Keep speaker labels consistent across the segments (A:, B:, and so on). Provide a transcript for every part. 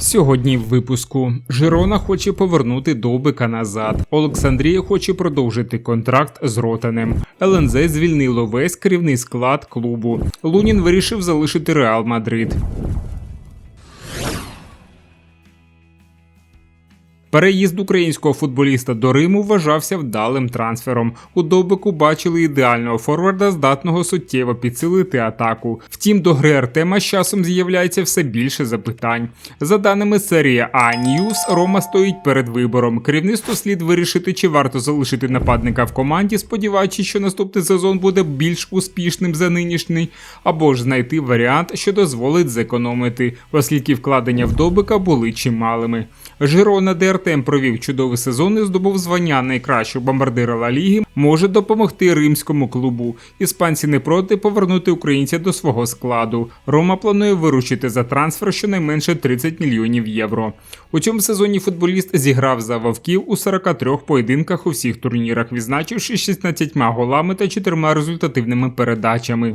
A: Сьогодні в випуску Жирона хоче повернути Довбика назад. Олександрія хоче продовжити контракт з Ротанем. ЛНЗ звільнило весь керівний склад клубу. Лунін вирішив залишити Реал Мадрид. Переїзд українського футболіста до Риму вважався вдалим трансфером. У Довбику бачили ідеального форварда, здатного суттєво підсилити атаку. Втім, до гри Артема з часом з'являється все більше запитань. За даними серії А News, Рома стоїть перед вибором. Керівництво слід вирішити, чи варто залишити нападника в команді, сподіваючись, що наступний сезон буде більш успішним за нинішній, або ж знайти варіант, що дозволить зекономити, оскільки вкладення в Довбика були чималими. Жирона, де Артем провів чудовий сезон і здобув звання найкращого бомбардира Ла Ліги, може допомогти римському клубу. Іспанці не проти повернути українця до свого складу. Рома планує виручити за трансфер щонайменше 30 мільйонів євро. У цьому сезоні футболіст зіграв за вовків у 43 поєдинках у всіх турнірах, відзначивши 16 голами та 4 результативними передачами.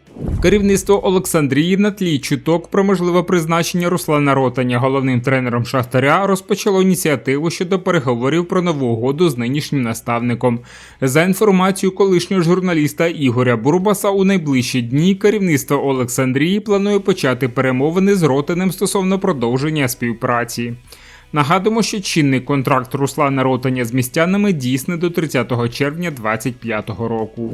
A: Керівництво Олександрії на тлі чуток про можливе призначення Руслана Ротаня головним тренером Шахтаря розпочало ініціативу щодо переговорів про нову угоду з нинішнім наставником. За інформацією колишнього журналіста Ігоря Бурбаса, у найближчі дні керівництво Олександрії планує почати перемовини з Ротанем стосовно продовження співпраці. Нагадуємо, що чинний контракт Руслана Ротаня з містянами дійсний до 30 червня 2025 року.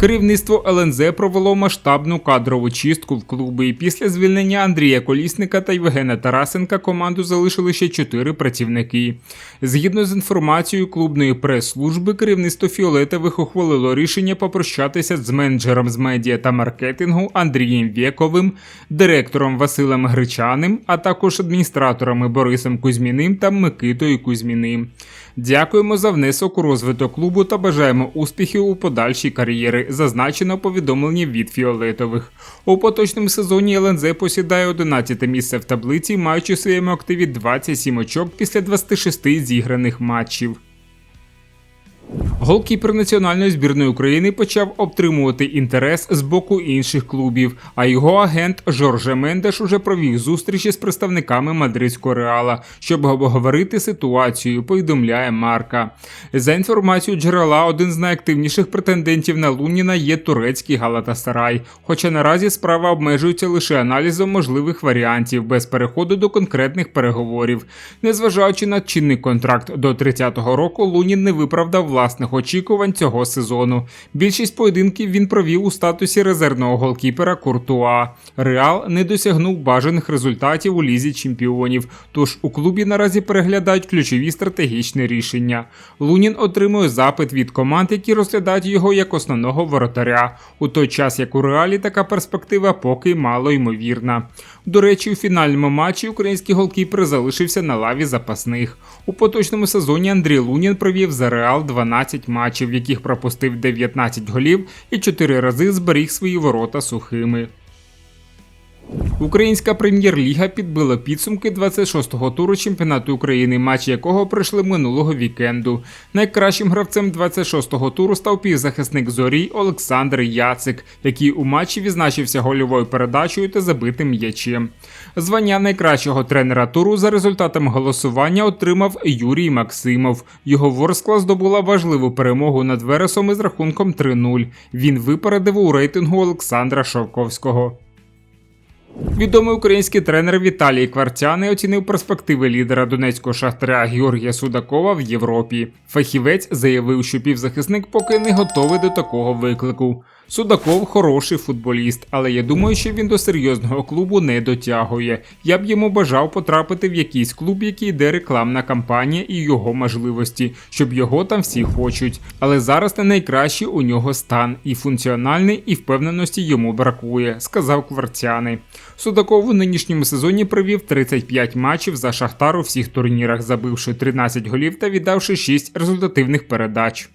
A: Керівництво ЛНЗ провело масштабну кадрову чистку в клубі. І після звільнення Андрія Колісника та Євгена Тарасенка команду залишили ще чотири працівники. Згідно з інформацією клубної прес-служби, керівництво Фіолетових ухвалило рішення попрощатися з менеджером з медіа та маркетингу Андрієм Вєковим, директором Василем Гречаним, а також адміністраторами Борисом Кузьміним та Микитою Кузьміним. Дякуємо за внесок у розвиток клубу та бажаємо успіхів у подальшій кар'єри. Зазначено повідомлення від фіолетових. У поточному сезоні ЛНЗ посідає 11 місце в таблиці, маючи в своєму активі 27 очок після 26 зіграних матчів. Голкіпер національної збірної України почав обтримувати інтерес з боку інших клубів, а його агент Жорже Мендеш уже провів зустрічі з представниками мадридського реала, щоб обговорити ситуацію. Повідомляє Марка. За інформацією джерела, один з найактивніших претендентів на Луніна є турецький Галатасарай. Хоча наразі справа обмежується лише аналізом можливих варіантів без переходу до конкретних переговорів. Незважаючи на чинний контракт до 30-го року, Лунін не виправдав власних очікувань цього сезону. Більшість поєдинків він провів у статусі резервного голкіпера Куртуа. Реал не досягнув бажаних результатів у лізі чемпіонів. Тож у клубі наразі переглядають ключові стратегічні рішення. Лунін отримує запит від команд, які розглядають його як основного воротаря. У той час як у реалі така перспектива поки мало ймовірна. До речі, у фінальному матчі український голкіпер залишився на лаві запасних. У поточному сезоні Андрій Лунін провів за Реал 12 матчів, в яких пропустив 19 голів і 4 рази зберіг свої ворота сухими. Українська прем'єр-ліга підбила підсумки 26-го туру чемпіонату України, матчі якого пройшли минулого вікенду. Найкращим гравцем 26-го туру став півзахисник зорі Олександр Яцик, який у матчі відзначився гольовою передачею та забитим м'ячем. Звання найкращого тренера туру за результатами голосування отримав Юрій Максимов. Його Ворскла здобула важливу перемогу над Вересом із рахунком 3-0. Він випередив у рейтингу Олександра Шовковського. Відомий український тренер Віталій Квартяний оцінив перспективи лідера донецького шахтаря Георгія Судакова в Європі. Фахівець заявив, що півзахисник поки не готовий до такого виклику. Судаков хороший футболіст, але я думаю, що він до серйозного клубу не дотягує. Я б йому бажав потрапити в якийсь клуб, який йде рекламна кампанія і його можливості, щоб його там всі хочуть. Але зараз не найкращий у нього стан і функціональний, і впевненості йому бракує, сказав Кварцяни. Судаков у нинішньому сезоні провів 35 матчів за Шахтар у всіх турнірах, забивши 13 голів та віддавши 6 результативних передач.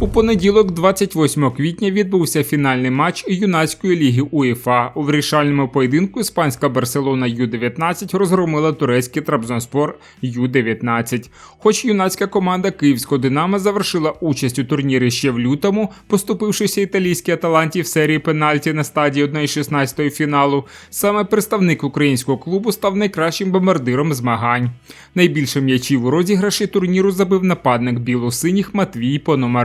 A: У понеділок, 28 квітня, відбувся фінальний матч юнацької ліги УЄФА. У вирішальному поєдинку іспанська Барселона Ю-19 розгромила турецький Трабзонспор Ю-19. Хоч юнацька команда Київського Динамо завершила участь у турнірі ще в лютому, поступившися італійській Аталанті в серії пенальті на стадії 1-16 фіналу, саме представник українського клубу став найкращим бомбардиром змагань. Найбільше м'ячів у розіграші турніру забив нападник білосиніх Матвій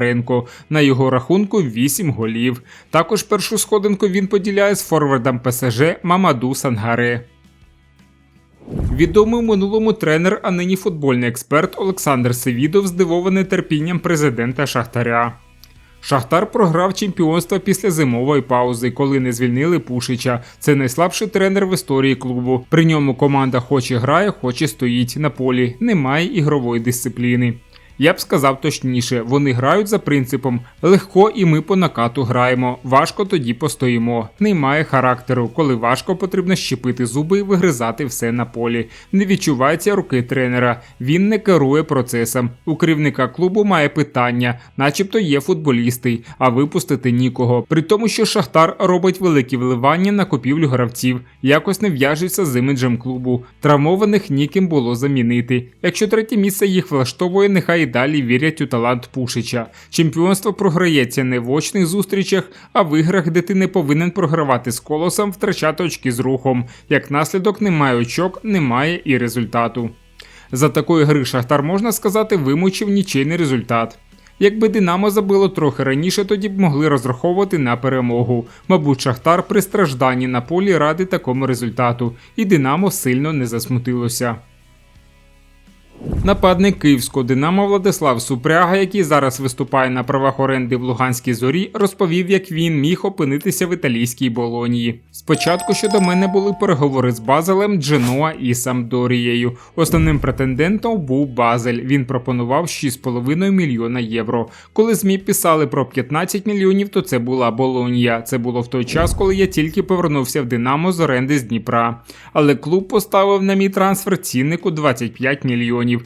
A: Пономаренко. На його рахунку 8 голів. Також першу сходинку він поділяє з форвардом ПСЖ Мамаду Сангаре. Відомий у минулому тренер, а нині футбольний експерт Олександр Севідов здивований терпінням президента Шахтаря. Шахтар програв чемпіонство після зимової паузи, коли не звільнили Пушича. Це найслабший тренер в історії клубу. При ньому команда хоч і грає, хоч і стоїть на полі. Немає ігрової дисципліни. Я б сказав точніше, вони грають за принципом легко і ми по накату граємо, важко тоді постоїмо. Немає характеру, коли важко потрібно щепити зуби і вигризати все на полі. Не відчувається руки тренера, він не керує процесом. У керівника клубу має питання, начебто є футболісти, а випустити нікого. При тому, що Шахтар робить великі вливання на купівлю гравців, якось не в'яжеться з іміджем клубу. Травмованих ніким було замінити. Якщо третє місце їх влаштовує, нехай далі вірять у талант Пушича. Чемпіонство програється не в очних зустрічах, а в іграх, де ти не повинен програвати з колосом, втрачати очки з рухом. Як наслідок, немає очок, немає і результату. За такої гри Шахтар можна сказати вимучив нічийний результат. Якби Динамо забило трохи раніше, тоді б могли розраховувати на перемогу. Мабуть, Шахтар при стражданні на полі ради такому результату, і Динамо сильно не засмутилося. Нападник київського Динамо Владислав Супряга, який зараз виступає на правах оренди в Луганській зорі, розповів, як він міг опинитися в італійській болонії. Спочатку щодо мене були переговори з Базелем, Дженоа і Самдорією. Основним претендентом був Базель. Він пропонував 6,5 мільйона євро. Коли ЗМІ писали про 15 мільйонів, то це була Болонія. Це було в той час, коли я тільки повернувся в Динамо з оренди з Дніпра. Але клуб поставив на мій трансфер цінник у 25 мільйонів